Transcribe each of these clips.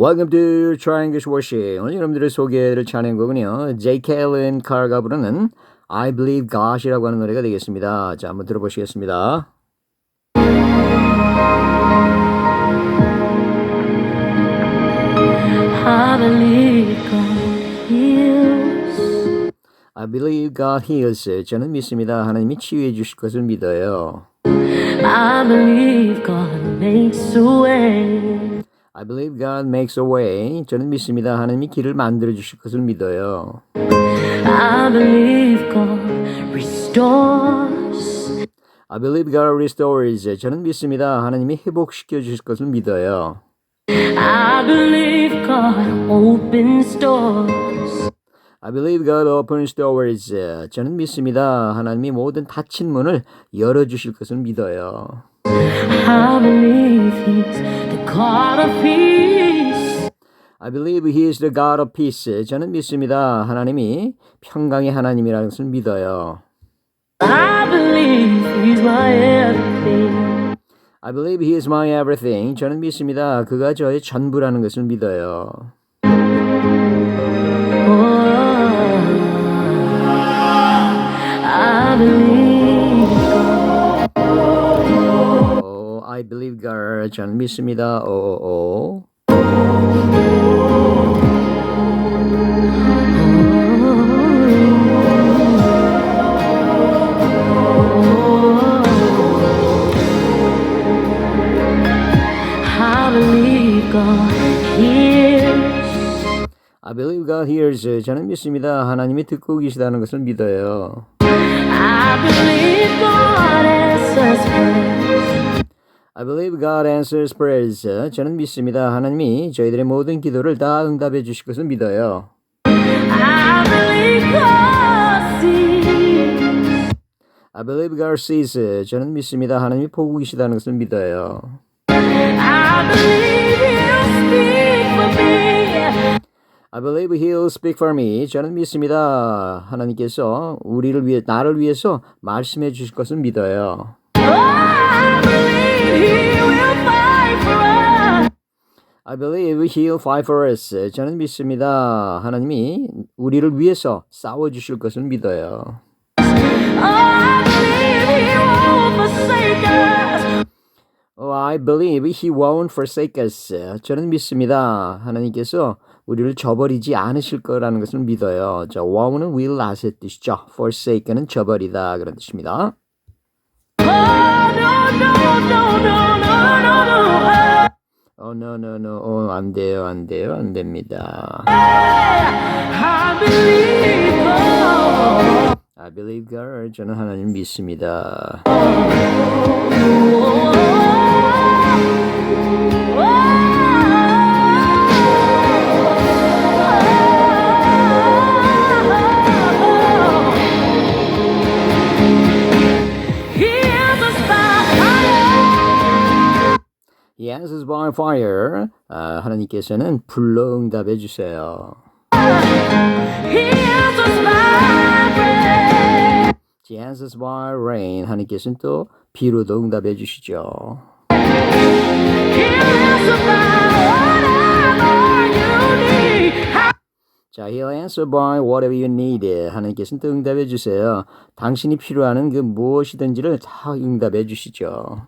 Welcome to Try English Worship. 오늘 여러분들의 소개를 차는 곡은요. J. 캘린 카가 부르는 I Believe God이라고 하는 노래가 되겠습니다. 자, 한번 들어보시겠습니다. I believe God heals. I believe God heals. 저는 믿습니다. 하나님이 치유해 주실 것을 믿어요. I believe God makes a way. I believe God makes a way. 저는 믿습니다. 하나님이 길을 만들어 주실 것을 믿어요. I believe God restores. I believe God restores. 저는 믿습니다. 하나님이 회복시켜 주실 것을 믿어요. I believe God opens doors. I believe God opens doors. 저는 믿습니다. 하나님이 모든 닫힌 문을 열어 주실 것을 믿어요. I believe He's the God of peace. I believe He is the God of peace. 저는 믿습니다. 하나님이 평강의 하나님이라는 것을 믿어요. I believe He's my everything. I believe He is my everything. 저는 믿습니다. 그가 저의 전부라는 것을 믿어요. Oh, I believe I believe God. 저는 믿습니다. 오, 오, 오. I believe God hears. 저는 믿습니다. 하나님이 듣고 계시다는 것을 믿어요. I believe God answers prayers. I believe God answers prayers. 저는 믿습니다. 하나님이 저희들의 모든 기도를 다 응답해 주실 것을 믿어요. I believe God sees. I believe God sees. 저는 믿습니다. 하나님이 보고 계시다는 것을 믿어요. I believe He'll speak for me. I believe He'll speak for me. 저는 믿습니다. 하나님께서 우리를 위해 나를 위해서 말씀해 주실 것을 믿어요. I believe He'll fight for us. 저는 믿습니다. 하나님이 우리를 위해서 싸워 주실 것을 믿어요. Oh, I believe He won't forsake us. Oh. 저는 믿습니다. 하나님께서 우리를 저버리지 않으실 거라는 것을 믿어요. 자, won't은 will not의 뜻이죠. forsake는 저버리다 그런 뜻입니다. Oh, no, no, no. Oh, no, no, no. 어, 안 돼요, 안 돼요, 안 됩니다. I believe God. I believe God. 저는 하나님 믿습니다. Answers by fire. 아, 하나님께서는 불로 응답해 주세요. He answers by rain. 하나님께서는 또 비로도 응답해 주시죠. 자, he'll answer by whatever you need. 하나님께서는 또 응답해 주세요. 당신이 필요하는 그 무엇이든지를 다 응답해 주시죠.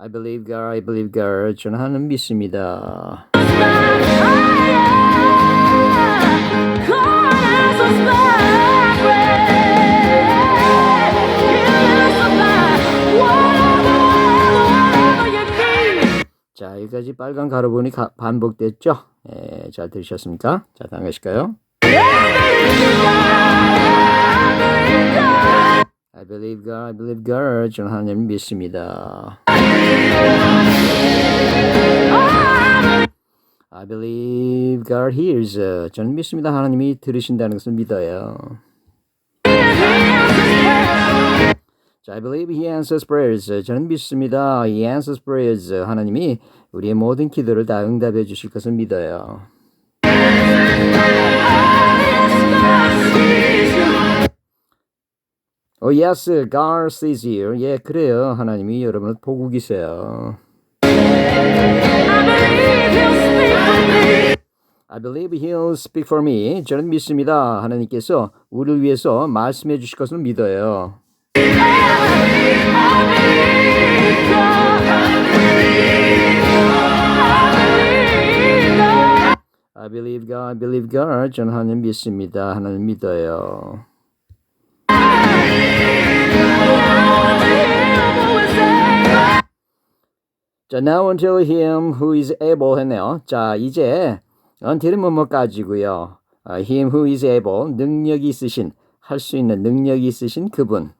I believe God, I believe God. 저는 하나님 믿습니다. 자, 여기까지 빨간 가로본이 가- 반복됐죠? 예, 잘 들으셨습니까? 자, 다음 가실까요? I believe God. 저는 하나님 믿습니다. I believe God hears. 저는 믿습니다. 하나님이 들으신다는 것을 믿어요. 자, I believe He answers prayers. 저는 믿습니다. He answers prayers. 하나님이 우리의 모든 기도를 다 응답해 주실 것을 믿어요. Oh yes, God sees you. 예, 그래요. 하나님이 여러분을 보고 계세요. I believe he'll speak for me. 저는 믿습니다. 하나님께서 우리를 위해서 말씀해 주실 것을 믿어요. I believe God, believe God. 저는 하나님 믿습니다. 하나님 믿어요. 자, now until him who is able 했네요. 자, 이제 until은 뭐뭐까지고요. 아, him who is able, 능력이 있으신, 할 수 있는 능력이 있으신 그분.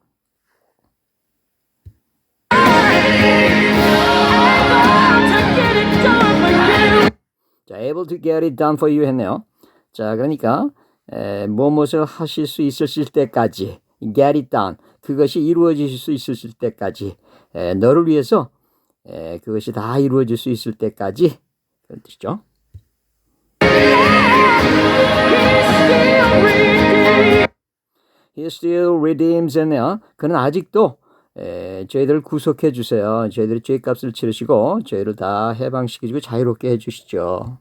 자, able to get it done for you 했네요. 자, 그러니까 에, 무엇을 하실 수 있으실 때까지 get it done 그것이 이루어질 수 있으실 때까지 에, 너를 위해서 에, 그것이 다 이루어질 수 있을 때까지 그런 뜻이죠. He still redeems 했네요. 그는 아직도 에, 저희들을 구속해 주세요. 저희들의 죄값을 치르시고 저희를 다 해방시키시고 자유롭게 해 주시죠.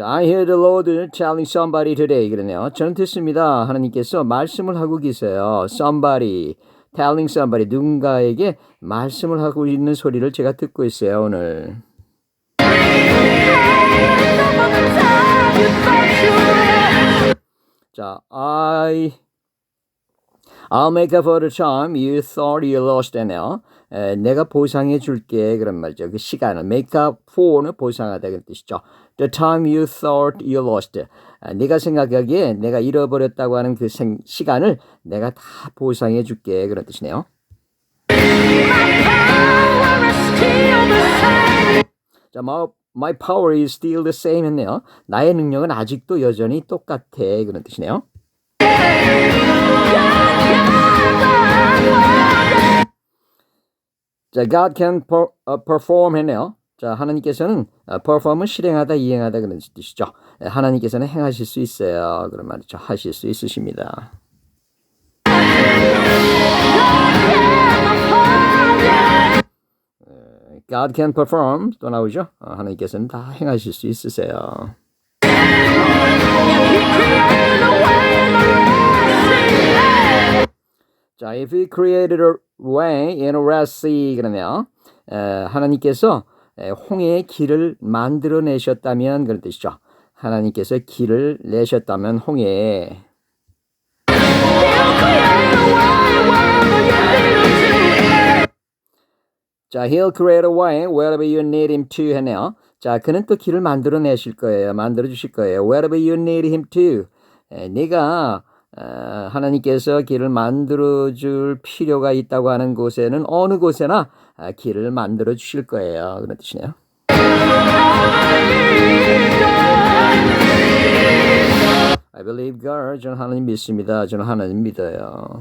I hear the Lord telling somebody today. 그러네요. 저는 듣습니다. 하나님께서 말씀을 하고 계세요. Somebody, telling somebody, 누군가에게 말씀을 하고 있는 소리를 제가 듣고 있어요, 오늘. 자, I, I'll make up for the time you thought you lost 했네요. 에, 내가 보상해 줄게 그런 말이죠. 그 시간을 make up for는 보상하다 그런 뜻이죠. The time you thought you lost. 아, 네가 생각하기에 내가 잃어버렸다고 하는 그 생, 시간을 내가 다 보상해 줄게 그런 뜻이네요. 자, my, my power is still the same 했네요. 나의 능력은 아직도 여전히 똑같아 그런 뜻이네요. 자, God can per, uh, perform 했네요. 자, 하나님께서는 uh, perform은 실행하다, 이행하다 그런 뜻이죠. 예, 하나님께서는 행하실 수 있어요. 그런 말이죠. 하실 수 있으십니다. God can perform 또 나오죠. 어, 하나님께서는 다 행하실 수 있으세요. 자, if he created a way in a red sea 그러네요. 에, 하나님께서 에, 홍해의 길을 만들어내셨다면 그런 뜻이죠. 하나님께서 길을 내셨다면 홍해에 자, he'll create a way wherever you need him to 했네요. 자, 그는 또 길을 만들어 내실 거예요. 만들어 주실 거예요. wherever you need him to. 에, 네가 어, 하나님께서 길을 만들어 줄 필요가 있다고 하는 곳에는 어느 곳에나 아, 길을 만들어 주실 거예요. 그런 뜻이네요. I believe. 저는 하나님 믿습니다. 저는 하나님 믿어요.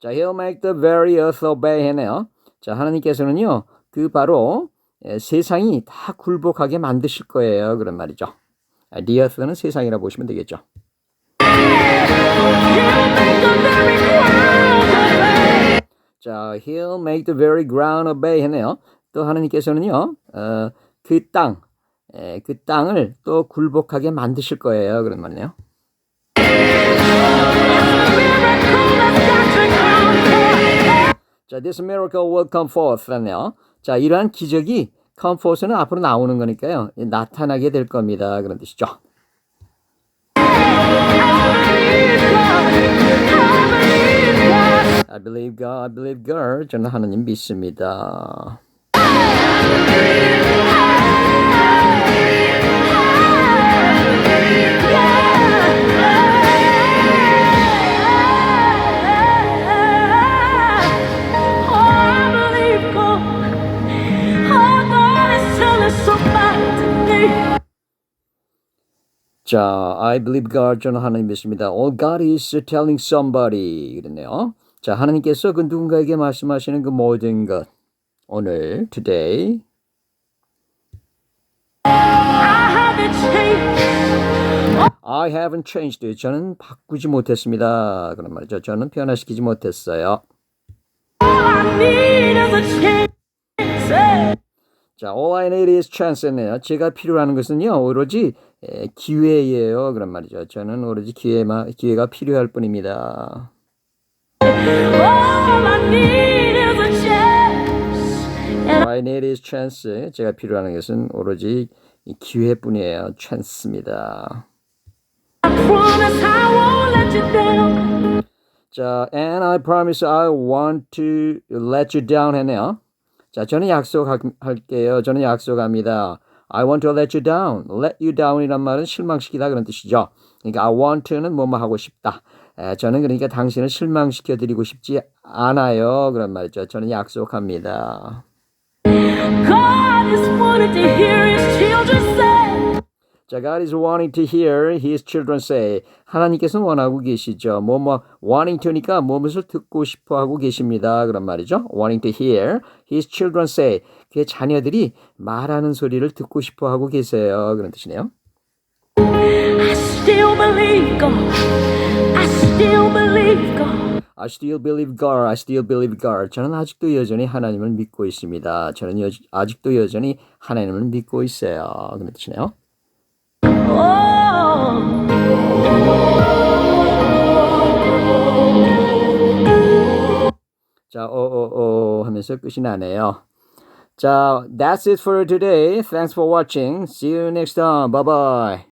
자, he'll make the very earth obey 했네요. 자, 하나님께서는요, 그 바로 에, 세상이 다 굴복하게 만드실 거예요. 그런 말이죠. 아, the earth는 세상이라 보시면 되겠죠. 자, he'll make the very ground obey 했네요. 또 하나님께서는요, 어, 그 땅, 에, 그 땅을 또 굴복하게 만드실 거예요. 그런 말이네요. 자, this miracle will come forth. 라네요. 자, 이러한 기적이 come forth는 앞으로 나오는 거니까요. 나타나게 될 겁니다. 그런 뜻이죠. I believe God, I believe God. 저는 하나님 믿습니다. 자, I believe God. 저는 하나님 믿습니다. All God is telling somebody. 그랬네요. 자, 하나님께서 그 누군가에게 말씀하시는 그 모든 것 오늘 today I haven't changed. 저는 바꾸지 못했습니다. 그런 말이죠. 저는 변화시키지 못했어요. 자, all I need is chance네요. 제가 필요하는 것은요, 오로지 기회예요. 그런 말이죠. 저는 오로지 기회, 기회가 필요할 뿐입니다. All I need is a chance. And All I need is chance. 제가 필요한 것은 오로지 이 기회뿐이에요. chance입니다. I promise I won't let you down. 자, and I promise I want to let you down 했네요. 자, 저는 약속할게요. 저는 약속합니다. I want to let you down. let you down이란 말은 실망시키다 그런 뜻이죠. 그러니까 I want to는 뭐뭐 하고 싶다. 에, 저는 그러니까 당신을 실망시켜 드리고 싶지 않아요. 그런 말이죠. 저는 약속합니다. 자, God is wanting to hear his children say. 하나님께서는 원하고 계시죠. 뭐, 뭐, wanting to니까 무엇을 듣고 싶어 하고 계십니다. 그런 말이죠. wanting to hear his children say. 그의 자녀들이 말하는 소리를 듣고 싶어 하고 계세요. 그런 뜻이네요. Still believe God. I still believe God. I still believe God. I still believe God. 저는 아직도 여전히 하나님을 믿고 있습니다. 저는 여, 아직도 여전히 하나님을 믿고 있어요. 그런 뜻이네요. 자, 어, 어, 어 하면서 끝이 나네요. 자, that's it for today. Thanks for watching. See you next time. Bye bye.